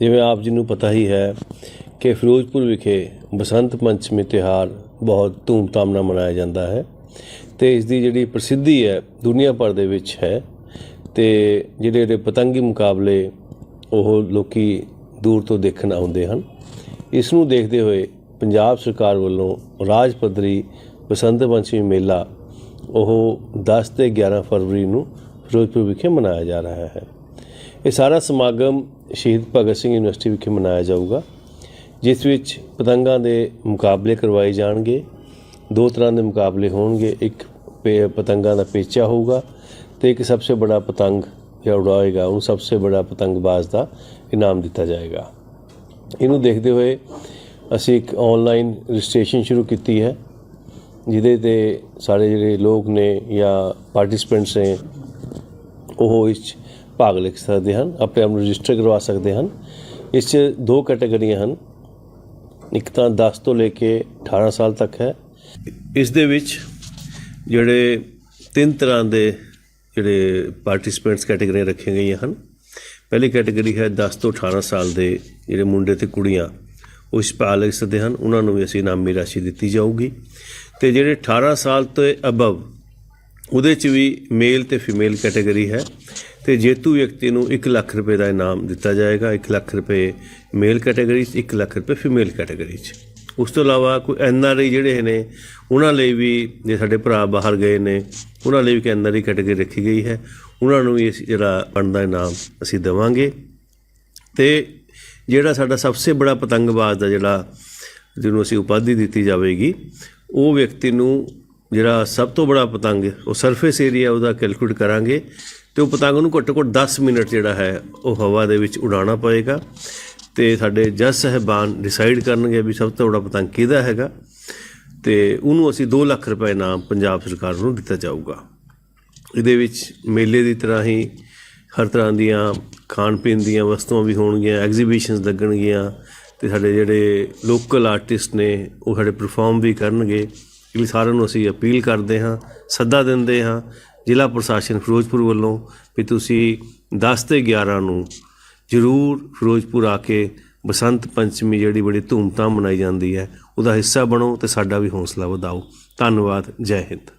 ਜਿਵੇਂ ਆਪ ਜੀ ਨੂੰ ਪਤਾ ਹੀ ਹੈ ਕਿ ਫਿਰੋਜ਼ਪੁਰ ਵਿਖੇ ਬਸੰਤ ਪੰਚਮੀ ਤਿਉਹਾਰ ਬਹੁਤ ਧੂਮਧਾਮ ਨਾਲ ਮਨਾਇਆ ਜਾਂਦਾ ਹੈ ਤੇ ਇਸ ਦੀ ਜਿਹੜੀ ਪ੍ਰਸਿੱਧੀ ਹੈ, ਦੁਨੀਆ ਭਰ ਦੇ ਵਿੱਚ ਹੈ ਤੇ ਜਿਹੜੇ ਜਿਹੜੇ ਪਤੰਗੀ ਮੁਕਾਬਲੇ ਉਹ ਲੋਕੀ ਦੂਰ ਤੋਂ ਦੇਖਣ ਆਉਂਦੇ ਹਨ। ਇਸ ਨੂੰ ਦੇਖਦੇ ਹੋਏ ਪੰਜਾਬ ਸਰਕਾਰ ਵੱਲੋਂ ਰਾਜ ਪੱਧਰੀ ਬਸੰਤ ਪੰਚਮੀ ਮੇਲਾ ਉਹ 10 ਤੇ 11 ਫਰਵਰੀ ਨੂੰ ਫਿਰੋਜ਼ਪੁਰ ਵਿਖੇ ਮਨਾਇਆ ਜਾ ਰਿਹਾ ਹੈ। ਇਹ ਸਾਰਾ ਸਮਾਗਮ ਸ਼ਹੀਦ ਭਗਤ ਸਿੰਘ ਯੂਨੀਵਰਸਿਟੀ ਵਿਖੇ ਮਨਾਇਆ ਜਾਊਗਾ, ਜਿਸ ਵਿੱਚ ਪਤੰਗਾਂ ਦੇ ਮੁਕਾਬਲੇ ਕਰਵਾਏ ਜਾਣਗੇ, ਦੋ ਤਰ੍ਹਾਂ ਦੇ ਮੁਕਾਬਲੇ ਹੋਣਗੇ, ਇੱਕ ਪੇ- ਪਤੰਗਾਂ ਦਾ ਪੇਚਾ ਹੋਊਗਾ ਤੇ ਇੱਕ ਸਭ ਤੋਂ ਬੜਾ ਪਤੰਗ ਜਿਹੜਾ ਉਡਾਏਗਾ ਉਹਨੂੰ ਸਭ ਤੋਂ ਬੜਾ ਪਤੰਗਬਾਜ਼ ਦਾ ਇਨਾਮ ਦਿੱਤਾ ਜਾਏਗਾ। ਇਹਨੂੰ ਦੇਖਦੇ ਹੋਏ ਅਸੀਂ ਇੱਕ ਆਨਲਾਈਨ ਰਜਿਸਟ੍ਰੇਸ਼ਨ ਸ਼ੁਰੂ ਕੀਤੀ ਹੈ, ਜਿਹਦੇ ਤੇ ਸਾਰੇ ਜਿਹੜੇ ਲੋਕ ਨੇ ਜਾਂ ਪਾਰਟਿਸਪੈਂਟਸ ਨੇ ਉਹ ਇਸ 'ਚ ਭਾਗ ਲੈ ਸਕਦੇ ਹਨ ਆਪਣੇ ਆਪ ਨੂੰ ਰਜਿਸਟਰ ਕਰਵਾ ਸਕਦੇ ਹਨ। ਇਸ 'ਚ ਦੋ ਕੈਟਾਗਰੀਆਂ ਹਨ। ਇੱਕ ਤਾਂ 10 ਤੋਂ ਲੈ ਕੇ 18 ਸਾਲ ਤੱਕ ਹੈ। ਇਸ ਦੇ ਵਿੱਚ ਜਿਹੜੇ ਤਿੰਨ ਤਰ੍ਹਾਂ ਦੇ ਜਿਹੜੇ ਪਾਰਟਿਸਪੈਂਟਸ ਕੈਟਾਗਰੀਆਂ ਰੱਖੀਆਂ ਗਈਆਂ ਹਨ। ਪਹਿਲੀ ਕੈਟਾਗਰੀ ਹੈ 10 ਤੋਂ 18 ਸਾਲ ਦੇ ਜਿਹੜੇ ਮੁੰਡੇ ਤੇ ਕੁੜੀਆਂ, ਉਹ ਇਸ ਭਾਗ ਲੈ ਸਕਦੇ ਹਨ। ਉਹਨਾਂ ਨੂੰ ਵੀ ਅਸੀਂ ਇਨਾਮੀ ਰਾਸ਼ੀ ਦਿੱਤੀ ਜਾਊਗੀ। ਤੇ ਜਿਹੜੇ 18 ਸਾਲ ਤੋਂ ਅਬਵ ਉਹਦੇ ਚ ਵੀ ਮੇਲ ਤੇ ਫੀਮੇਲ ਕੈਟਾਗਰੀ ਹੈ। ਤੇ ਜੇਤੂ ਵਿਅਕਤੀ ਨੂੰ 1 ਲੱਖ ਰੁਪਏ ਦਾ ਇਨਾਮ ਦਿੱਤਾ ਜਾਏਗਾ 1 ਲੱਖ ਰੁਪਏ ਮੇਲ ਕੈਟਾਗਰੀ 'ਚ 1 ਲੱਖ ਰੁਪਏ ਫੀਮੇਲ ਕੈਟਾਗਰੀ 'ਚ। ਉਸ ਤੋਂ ਇਲਾਵਾ ਕੋਈ ਐਨ ਆਰ ਆਈ ਜਿਹੜੇ ਨੇ, ਉਹਨਾਂ ਲਈ ਵੀ ਜੇ ਸਾਡੇ ਭਰਾ ਬਾਹਰ ਗਏ ਨੇ, ਉਹਨਾਂ ਲਈ ਵੀ ਕਿ ਐਨ ਆਰ ਆਈ ਕੈਟਾਗਰੀ ਰੱਖੀ ਗਈ ਹੈ। ਉਹਨਾਂ ਨੂੰ ਵੀ ਅਸੀਂ ਜਿਹੜਾ ਬਣਦਾ ਇਨਾਮ ਅਸੀਂ ਦੇਵਾਂਗੇ। ਤੇ ਜਿਹੜਾ ਸਾਡਾ ਸਭ ਤੋਂ ਬੜਾ ਪਤੰਗਬਾਜ਼ ਦਾ ਜਿਹੜਾ ਜਿਹਨੂੰ ਅਸੀਂ ਉਪਾਧੀ ਦਿੱਤੀ ਜਾਵੇਗੀ, ਉਹ ਵਿਅਕਤੀ ਨੂੰ ਜਿਹੜਾ ਸਭ ਤੋਂ ਬੜਾ ਪਤੰਗ ਉਹ ਸਰਫੇਸ ਏਰੀਆ ਉਹਦਾ ਕੈਲਕੂਲੇਟ ਕਰਾਂਗੇ ਤੇ ਉਹ ਪਤੰਗ ਨੂੰ ਘੱਟੋ ਘੱਟ 10 ਮਿੰਟ ਜਿਹੜਾ ਹੈ, ਉਹ ਹਵਾ ਦੇ ਵਿੱਚ ਉਡਾਉਣਾ ਪਏਗਾ। ਤੇ ਸਾਡੇ ਜੱਜ ਸਾਹਿਬਾਨ ਡਿਸਾਈਡ ਕਰਨਗੇ ਵੀ ਸਭ ਤੋਂ ਬੜਾ ਪਤੰਗ ਕਿਹਦਾ ਹੈਗਾ। ਤੇ ਉਹਨੂੰ ਅਸੀਂ 2 ਲੱਖ ਰੁਪਏ ਇਨਾਮ ਪੰਜਾਬ ਸਰਕਾਰ ਨੂੰ ਦਿੱਤਾ ਜਾਊਗਾ। ਇਹਦੇ ਵਿੱਚ ਮੇਲੇ ਦੀ ਤਰ੍ਹਾਂ ਹੀ ਹਰ ਤਰ੍ਹਾਂ ਦੀਆਂ ਖਾਣ ਪੀਣ ਦੀਆਂ ਵਸਤੂਆਂ ਵੀ ਹੋਣਗੀਆਂ ਐਗਜ਼ੀਬਿਸ਼ਨਸ ਲੱਗਣਗੀਆਂ ਤੇ ਸਾਡੇ ਜਿਹੜੇ ਲੋਕਲ ਆਰਟਿਸਟ ਨੇ, ਉਹ ਸਾਡੇ ਪਰਫਾਰਮ ਵੀ ਕਰਨਗੇ। ਲਈ ਸਾਰਿਆਂ ਨੂੰ ਅਸੀਂ ਅਪੀਲ ਕਰਦੇ ਹਾਂ, ਸੱਦਾ ਦਿੰਦੇ ਹਾਂ, ਜ਼ਿਲ੍ਹਾ ਪ੍ਰਸ਼ਾਸਨ ਫਿਰੋਜ਼ਪੁਰ ਵੱਲੋਂ ਵੀ ਤੁਸੀਂ 10 ਤੇ 11 ਨੂੰ ਜ਼ਰੂਰ ਫਿਰੋਜ਼ਪੁਰ ਆ ਕੇ ਬਸੰਤ ਪੰਚਮੀ ਜਿਹੜੀ ਬੜੀ ਧੂਮਧਾਮ ਮਨਾਈ ਜਾਂਦੀ ਹੈ, ਉਹਦਾ ਹਿੱਸਾ ਬਣੋ ਤੇ ਸਾਡਾ ਵੀ ਹੌਸਲਾ ਵਧਾਓ। ਧੰਨਵਾਦ, ਜੈ ਹਿੰਦ।